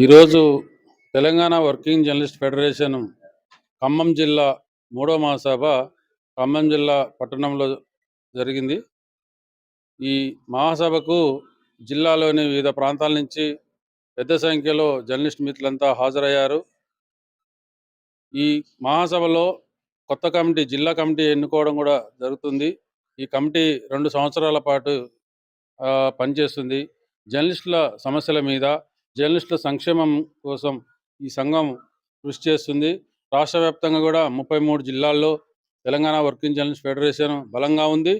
ఈరోజు Telangana working journalist federation Khammam జిల్లా మూడో మహాసభ ఖమ్మం జిల్లా పట్టణంలో జరిగింది. ఈ మహాసభకు జిల్లాలోని వివిధ ప్రాంతాల నుంచి పెద్ద సంఖ్యలో జర్నలిస్ట్ మిత్రులంతా హాజరయ్యారు. ఈ మహాసభలో కొత్త కమిటీ జిల్లా కమిటీ ఎన్నుకోవడం కూడా జరుగుతుంది. ఈ కమిటీ రెండు సంవత్సరాల పాటు పనిచేస్తుంది. జర్నలిస్టుల సమస్యల మీద జర్నలిస్టుల సంక్షేమం కోసం ఈ సంఘం కృషి చేస్తుంది. రాష్ట్ర వ్యాప్తంగా కూడా ముప్పై మూడు జిల్లాల్లో తెలంగాణ వర్కింగ్ జర్నలిస్ట్ ఫెడరేషన్ బలంగా ఉంది.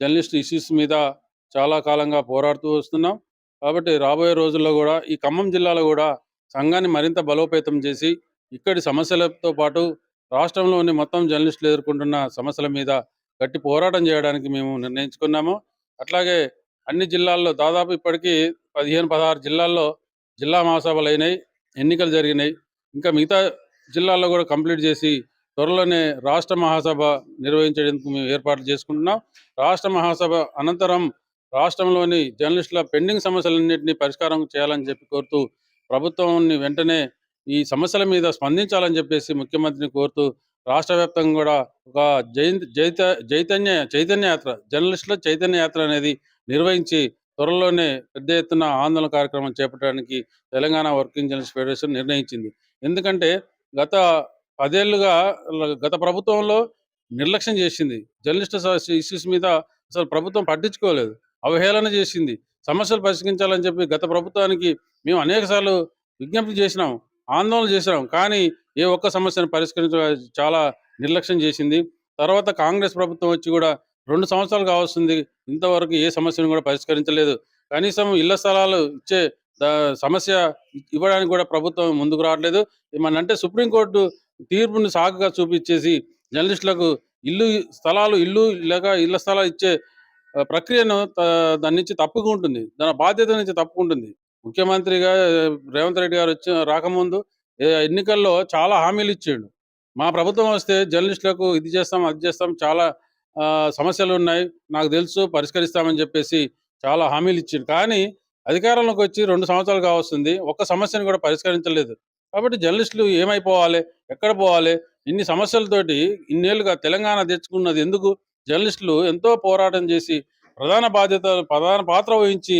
జర్నలిస్ట్ ఇష్యూస్ మీద చాలా కాలంగా పోరాడుతూ వస్తున్నాం. కాబట్టి రాబోయే రోజుల్లో కూడా ఈ ఖమ్మం జిల్లాలో కూడా సంఘాన్ని మరింత బలోపేతం చేసి ఇక్కడి సమస్యలతో పాటు రాష్ట్రంలోని మొత్తం జర్నలిస్టులు ఎదుర్కొంటున్న సమస్యల మీద గట్టి పోరాటం చేయడానికి మేము నిర్ణయించుకున్నాము. అట్లాగే అన్ని జిల్లాల్లో దాదాపు ఇప్పటికీ పదిహేను పదహారు జిల్లాల్లో జిల్లా మహాసభలు అయినాయి ఎన్నికలు జరిగినాయి. ఇంకా మిగతా జిల్లాల్లో కూడా కంప్లీట్ చేసి త్వరలోనే రాష్ట్ర మహాసభ నిర్వహించేందుకు మేము ఏర్పాట్లు చేసుకుంటున్నాం. రాష్ట్ర మహాసభ అనంతరం రాష్ట్రంలోని జర్నలిస్టుల పెండింగ్ సమస్యలన్నింటినీ పరిష్కారం చేయాలని చెప్పి కోరుతూ ప్రభుత్వాన్ని వెంటనే ఈ సమస్యల మీద స్పందించాలని చెప్పేసి ముఖ్యమంత్రిని కోరుతూ రాష్ట్ర వ్యాప్తంగా కూడా ఒక జయంతి జైత చైతన్య చైతన్య యాత్ర జర్నలిస్టుల చైతన్య యాత్ర అనేది నిర్వహించి త్వరలోనే పెద్ద ఎత్తున ఆందోళన కార్యక్రమం చేపట్టడానికి తెలంగాణ వర్కింగ్ జర్నలిస్ట్ ఫెడరేషన్ నిర్ణయించింది. ఎందుకంటే గత పదేళ్ళుగా గత ప్రభుత్వంలో నిర్లక్ష్యం చేసింది. జర్నలిస్ట్ ఇష్యూస్ మీద అసలు ప్రభుత్వం పట్టించుకోలేదు. అవహేళన చేసింది. సమస్యలు పరిష్కరించాలని చెప్పి గత ప్రభుత్వానికి మేము అనేకసార్లు విజ్ఞప్తి చేసినాం ఆందోళన చేసినాం. కానీ ఏ ఒక్క సమస్యను పరిష్కరించ చాలా నిర్లక్ష్యం చేసింది. తర్వాత కాంగ్రెస్ ప్రభుత్వం వచ్చి కూడా రెండు సంవత్సరాలు కావాల్సింది. ఇంతవరకు ఏ సమస్యను కూడా పరిష్కరించలేదు. కనీసం ఇళ్ళ స్థలాలు ఇచ్చే సమస్య ఇవ్వడానికి కూడా ప్రభుత్వం ముందుకు రావట్లేదు. ఏమనంటే సుప్రీంకోర్టు తీర్పుని సాకుగా చూపించేసి జర్నలిస్టులకు ఇల్లు స్థలాలు ఇల్లు లేక ఇళ్ళ స్థలాలు ఇచ్చే ప్రక్రియను దాని నుంచి తప్పుకుంటుంది దాని బాధ్యత నుంచి తప్పుకుంటుంది ముఖ్యమంత్రిగా రేవంత్ రెడ్డి గారు వచ్చి రాకముందు ఎన్నికల్లో చాలా హామీలు ఇచ్చాడు. మా ప్రభుత్వం వస్తే జర్నలిస్టులకు ఇది చేస్తాం అది చేస్తాం చాలా సమస్యలు ఉన్నాయి. నాకు తెలుసు పరిష్కరిస్తామని చెప్పేసి చాలా హామీలు ఇచ్చిండు. కానీ అధికారంలోకి వచ్చి రెండు సంవత్సరాలు కావస్తుంది. ఒక్క సమస్యను కూడా పరిష్కరించలేదు. కాబట్టి జర్నలిస్టులు ఏమైపోవాలి? ఎక్కడ పోవాలి? ఇన్ని సమస్యలతోటి ఇన్నేళ్ళుగా తెలంగాణ తెచ్చుకున్నది ఎందుకు? జర్నలిస్టులు ఎంతో పోరాటం చేసి ప్రధాన బాధ్యత ప్రధాన పాత్ర వహించి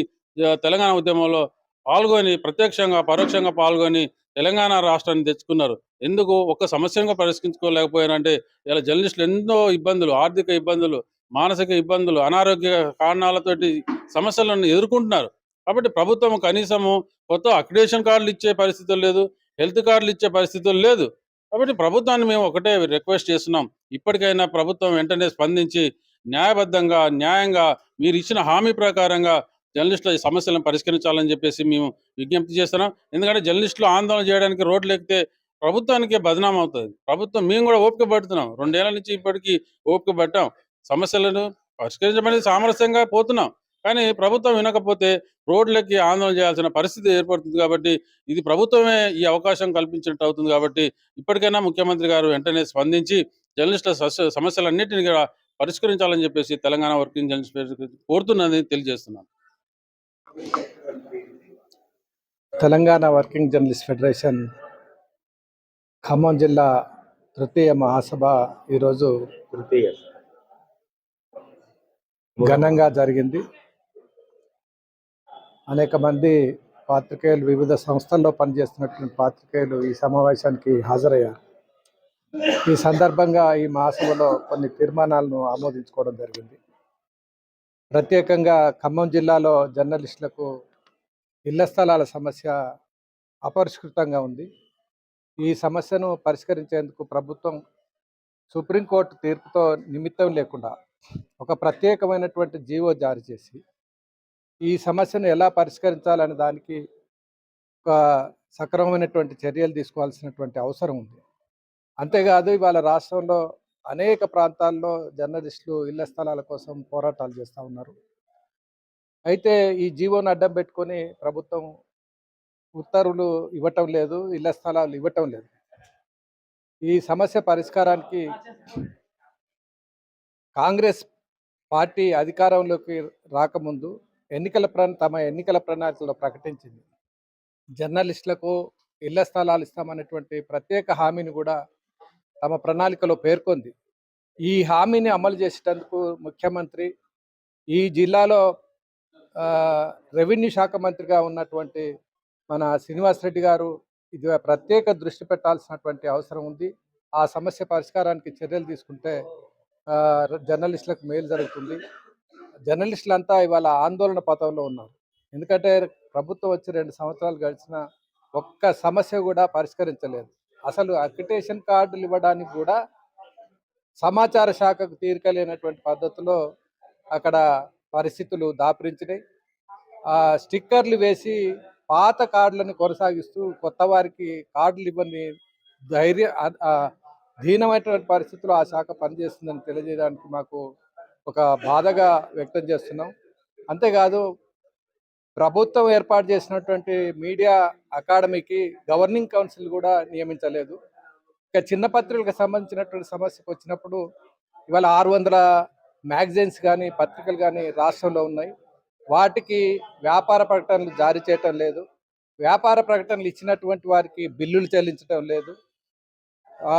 తెలంగాణ ఉద్యమంలో పాల్గొని ప్రత్యక్షంగా పరోక్షంగా పాల్గొని తెలంగాణ రాష్ట్రాన్ని తెచ్చుకున్నారు. ఎందుకు? ఒక్క సమస్యను పరిష్కరించుకోలేకపోయారంటే ఇలా జర్నలిస్టులు ఎన్నో ఇబ్బందులు ఆర్థిక ఇబ్బందులు మానసిక ఇబ్బందులు అనారోగ్య కారణాలతోటి సమస్యలను ఎదుర్కొంటున్నారు. కాబట్టి ప్రభుత్వం కనీసము కొత్త అక్రిడేషన్ కార్డులు ఇచ్చే పరిస్థితులు లేదు హెల్త్ కార్డులు ఇచ్చే పరిస్థితులు లేదు. కాబట్టి ప్రభుత్వాన్ని మేము ఒకటే రిక్వెస్ట్ చేస్తున్నాం. ఇప్పటికైనా ప్రభుత్వం వెంటనే స్పందించి న్యాయబద్ధంగా న్యాయంగా మీరు ఇచ్చిన హామీ ప్రకారంగా జర్నలిస్టుల ఈ సమస్యలను పరిష్కరించాలని చెప్పేసి మేము విజ్ఞప్తి చేస్తున్నాం. ఎందుకంటే జర్నలిస్టులు ఆందోళన చేయడానికి రోడ్లు ఎక్కితే ప్రభుత్వానికే బదనాం అవుతుంది. ప్రభుత్వం మేము కూడా ఓపిక పడుతున్నాం. రెండేళ్ళ నుంచి ఇప్పటికీ ఓపిక పట్టాం. సమస్యలను పరిష్కరించమని సామరస్యంగా పోతున్నాం. కానీ ప్రభుత్వం వినకపోతే రోడ్లకి ఆందోళన చేయాల్సిన పరిస్థితి ఏర్పడుతుంది కాబట్టి ఇది ప్రభుత్వమే ఈ అవకాశం కల్పించినట్టు అవుతుంది కాబట్టి ఇప్పటికైనా ముఖ్యమంత్రి గారు వెంటనే స్పందించి జర్నలిస్టుల సమస్యలన్నింటినీ కూడా పరిష్కరించాలని చెప్పేసి తెలంగాణ వర్కింగ్ జర్నలిస్ట్ కోరుతున్నది తెలియజేస్తున్నాను. Telangana working journalist federation Khammam జిల్లా తృతీయ మహాసభ ఈరోజు తృతీయ ఘనంగా జరిగింది. అనేక మంది పాత్రికేయులు వివిధ సంస్థల్లో పనిచేస్తున్నటువంటి పాత్రికేయులు ఈ సమావేశానికి హాజరయ్యారు. ఈ సందర్భంగా ఈ మహాసభలో కొన్ని తీర్మానాలను ఆమోదించుకోవడం జరిగింది. ప్రత్యేకంగా ఖమ్మం జిల్లాలో జర్నలిస్టులకు ఇళ్ళ స్థలాల సమస్య అపరిష్కృతంగా ఉంది. ఈ సమస్యను పరిష్కరించేందుకు ప్రభుత్వం సుప్రీంకోర్టు తీర్పుతో నిమిత్తం లేకుండా ఒక ప్రత్యేకమైనటువంటి జీవో జారీ చేసి ఈ సమస్యను ఎలా పరిష్కరించాలనే దానికి ఒక సక్రమమైనటువంటి చర్యలు తీసుకోవాల్సినటువంటి అవసరం ఉంది. అంతేకాదు ఇవాళ రాష్ట్రంలో అనేక ప్రాంతాల్లో జర్నలిస్టులు ఇళ్ళ స్థలాల కోసం పోరాటాలు చేస్తూ ఉన్నారు. అయితే ఈ జీవోను అడ్డం పెట్టుకొని ప్రభుత్వం ఉత్తర్వులు ఇవ్వటం లేదు ఇళ్ళ స్థలాలు ఇవ్వటం లేదు. ఈ సమస్య పరిష్కారానికి కాంగ్రెస్ పార్టీ అధికారంలోకి రాకముందు ఎన్నికల ప్రణా తమ ఎన్నికల ప్రణాళికలో ప్రకటించింది. జర్నలిస్టులకు ఇళ్ళ స్థలాలు ఇస్తామనేటువంటి ప్రత్యేక హామీని కూడా తమ ప్రణాళికలో పేర్కొంది. ఈ హామీని అమలు చేసేటందుకు ముఖ్యమంత్రి ఈ జిల్లాలో రెవెన్యూ శాఖ మంత్రిగా ఉన్నటువంటి మన శ్రీనివాస్ రెడ్డి గారు ఇది ప్రత్యేక దృష్టి పెట్టాల్సినటువంటి అవసరం ఉంది. ఆ సమస్య పరిష్కారానికి చర్యలు తీసుకుంటే జర్నలిస్టులకు మేలు జరుగుతుంది. జర్నలిస్టులంతా ఇవాళ ఆందోళన పథంలో ఉన్నారు. ఎందుకంటే ప్రభుత్వం వచ్చి రెండు సంవత్సరాలు గడిచిన ఒక్క సమస్య కూడా పరిష్కరించలేదు. అసలు అక్రిటేషన్ కార్డులు ఇవ్వడానికి కూడా సమాచార శాఖకు తీరిక లేనటువంటి పద్ధతిలో అక్కడ పరిస్థితులు దాపరించినాయి. ఆ స్టిక్కర్లు వేసి పాత కార్డులను కొనసాగిస్తూ కొత్త వారికి కార్డులు ఇవ్వని ధైర్య దీనమైనటువంటి పరిస్థితుల్లో ఆ శాఖ పనిచేస్తుందని తెలియజేయడానికి మాకు ఒక బాధగా వ్యక్తం చేస్తున్నాం. అంతేకాదు ప్రభుత్వం ఏర్పాటు చేసినటువంటి మీడియా అకాడమీకి గవర్నింగ్ కౌన్సిల్ కూడా నియమించలేదు. ఇక చిన్న పత్రికలకు సంబంధించినటువంటి సమస్యకు వచ్చినప్పుడు ఇవాళ ఆరు వందల మ్యాగజైన్స్ కానీ పత్రికలు కానీ రాష్ట్రంలో ఉన్నాయి. వాటికి వ్యాపార ప్రకటనలు జారీ చేయటం లేదు. వ్యాపార ప్రకటనలు ఇచ్చినటువంటి వారికి బిల్లులు చెల్లించడం లేదు. ఆ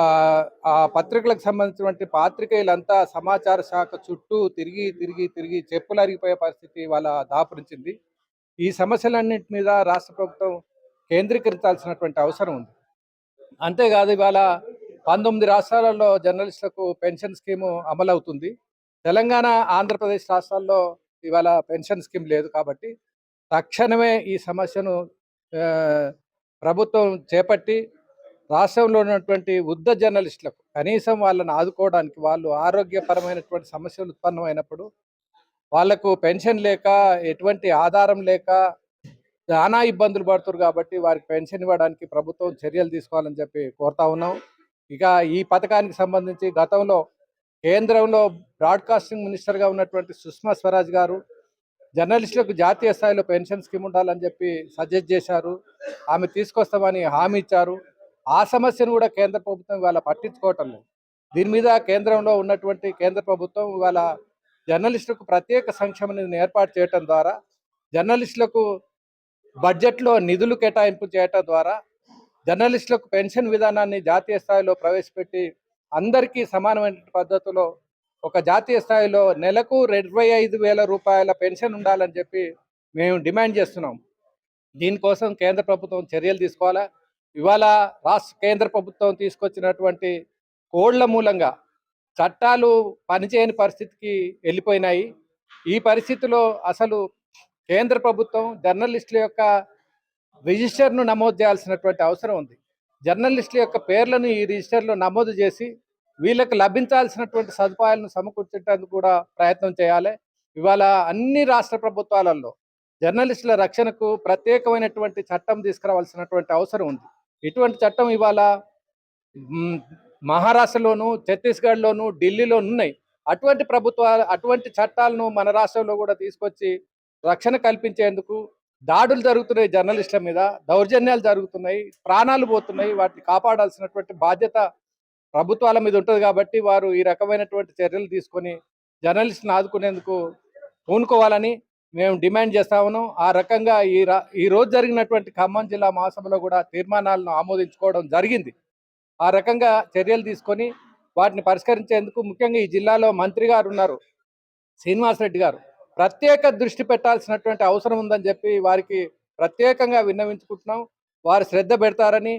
ఆ పత్రికలకు సంబంధించినటువంటి పాత్రికేయులంతా సమాచార శాఖ చుట్టూ తిరిగి తిరిగి తిరిగి చెప్పులు అరిగిపోయే పరిస్థితి వాళ్ళ దాపురించింది. ఈ సమస్యలన్నింటి మీద రాష్ట్ర ప్రభుత్వం కేంద్రీకరించాల్సినటువంటి అవసరం ఉంది. అంతేకాదు ఇవాళ పంతొమ్మిది రాష్ట్రాలలో జర్నలిస్టులకు పెన్షన్ స్కీము అమలవుతుంది. తెలంగాణ ఆంధ్రప్రదేశ్ రాష్ట్రాల్లో ఇవాళ పెన్షన్ స్కీమ్ లేదు కాబట్టి తక్షణమే ఈ సమస్యను ప్రభుత్వం చేపట్టి రాష్ట్రంలో ఉన్నటువంటి వృద్ధ జర్నలిస్టులకు కనీసం వాళ్ళని ఆదుకోవడానికి వాళ్ళు ఆరోగ్యపరమైనటువంటి సమస్యలు ఉత్పన్నమైనప్పుడు వాళ్ళకు పెన్షన్ లేక ఎటువంటి ఆధారం లేక చాలా ఇబ్బందులు పడుతున్నారు కాబట్టి వారికి పెన్షన్ ఇవ్వడానికి ప్రభుత్వం చర్యలు తీసుకోవాలని చెప్పి కోరుతా ఉన్నాం. ఇక ఈ పథకానికి సంబంధించి గతంలో కేంద్రంలో బ్రాడ్కాస్టింగ్ మినిస్టర్గా ఉన్నటువంటి సుష్మా స్వరాజ్ గారు జర్నలిస్టులకు జాతీయ స్థాయిలో పెన్షన్ స్కీమ్ ఉండాలని చెప్పి సజెస్ట్ చేశారు. ఆమె తీసుకొస్తామని హామీ ఇచ్చారు. ఆ సమస్యను కూడా కేంద్ర ప్రభుత్వం ఇవాళ పట్టించుకోవటం లేదు. దీని మీద కేంద్రంలో ఉన్నటువంటి కేంద్ర ప్రభుత్వం ఇవాళ జర్నలిస్టులకు ప్రత్యేక సంక్షేమ నిధిని ఏర్పాటు చేయటం ద్వారా జర్నలిస్టులకు బడ్జెట్లో నిధులు కేటాయింపు చేయటం ద్వారా జర్నలిస్టులకు పెన్షన్ విధానాన్ని జాతీయ స్థాయిలో ప్రవేశపెట్టి అందరికీ సమానమైన పద్ధతిలో ఒక జాతీయ స్థాయిలో నెలకు ఇరవై ఐదు వేల రూపాయల పెన్షన్ ఉండాలని చెప్పి మేము డిమాండ్ చేస్తున్నాం. దీనికోసం కేంద్ర ప్రభుత్వం చర్యలు తీసుకోవాలా? ఇవాళ రాష్ట్ర కేంద్ర ప్రభుత్వం తీసుకొచ్చినటువంటి కోళ్ళ మూలంగా చట్టాలు పనిచేయని పరిస్థితికి వెళ్ళిపోయినాయి. ఈ పరిస్థితిలో అసలు కేంద్ర ప్రభుత్వం జర్నలిస్టుల యొక్క రిజిస్టర్ను నమోదు చేయాల్సినటువంటి అవసరం ఉంది. జర్నలిస్టుల యొక్క పేర్లను ఈ రిజిస్టర్లో నమోదు చేసి వీళ్ళకి లభించాల్సినటువంటి సదుపాయాలను సమకూర్చడానికి కూడా ప్రయత్నం చేయాలి. ఇవాళ అన్ని రాష్ట్ర ప్రభుత్వాలలో జర్నలిస్టుల రక్షణకు ప్రత్యేకమైనటువంటి చట్టం తీసుకురావాల్సినటువంటి అవసరం ఉంది. ఇటువంటి చట్టం ఇవాళ మహారాష్ట్రలోను ఛత్తీస్గఢ్లోను ఢిల్లీలోను ఉన్నాయి. అటువంటి ప్రభుత్వాలు అటువంటి చట్టాలను మన రాష్ట్రంలో కూడా తీసుకొచ్చి రక్షణ కల్పించేందుకు దాడులు జరుగుతున్నాయి జర్నలిస్టుల మీద దౌర్జన్యాలు జరుగుతున్నాయి ప్రాణాలు పోతున్నాయి వాటిని కాపాడాల్సినటువంటి బాధ్యత ప్రభుత్వాల మీద ఉంటుంది కాబట్టి వారు ఈ రకమైనటువంటి చర్యలు తీసుకొని జర్నలిస్ట్ని ఆదుకునేందుకు పూనుకోవాలని మేము డిమాండ్ చేస్తా ఉన్నాం. ఆ రకంగా ఈ రా ఈ రోజు జరిగినటువంటి ఖమ్మం జిల్లా మహాసభలో కూడా తీర్మానాలను ఆమోదించుకోవడం జరిగింది. ఆ రకంగా చర్యలు తీసుకొని వాటిని పరిష్కరించేందుకు ముఖ్యంగా ఈ జిల్లాలో మంత్రి గారు ఉన్నారు శ్రీనివాసరెడ్డి గారు. ప్రత్యేక దృష్టి పెట్టాల్సినటువంటి అవసరం ఉందని చెప్పి వారికి ప్రత్యేకంగా విన్నవించుకుంటున్నాం. వారు శ్రద్ధ పెడతారని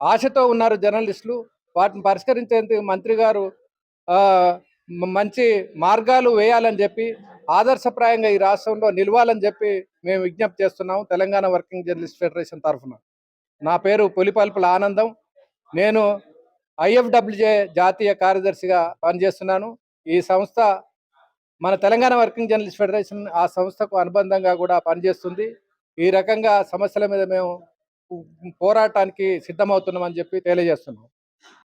ఆశతో ఉన్నారు జర్నలిస్టులు. వాటిని పరిష్కరించేందుకు మంత్రి గారు మంచి మార్గాలు వేయాలని చెప్పి ఆదర్శప్రాయంగా ఈ రాష్ట్రంలో నిలవాలని చెప్పి మేము విజ్ఞప్తి చేస్తున్నాం తెలంగాణ వర్కింగ్ జర్నలిస్ట్ ఫెడరేషన్ తరఫున. నా పేరు పులిపల్పుల ఆనందం. నేను ఐఎఫ్డబ్ల్యూజే జాతీయ కార్యదర్శిగా పనిచేస్తున్నాను. ఈ సంస్థ మన తెలంగాణ వర్కింగ్ జర్నలిస్ట్ ఫెడరేషన్ ఆ సంస్థకు అనుబంధంగా కూడా పనిచేస్తుంది. ఈ రకంగా సమస్యల మీద మేము పోరాటానికి సిద్ధమవుతున్నామని చెప్పి తెలియజేస్తున్నాం.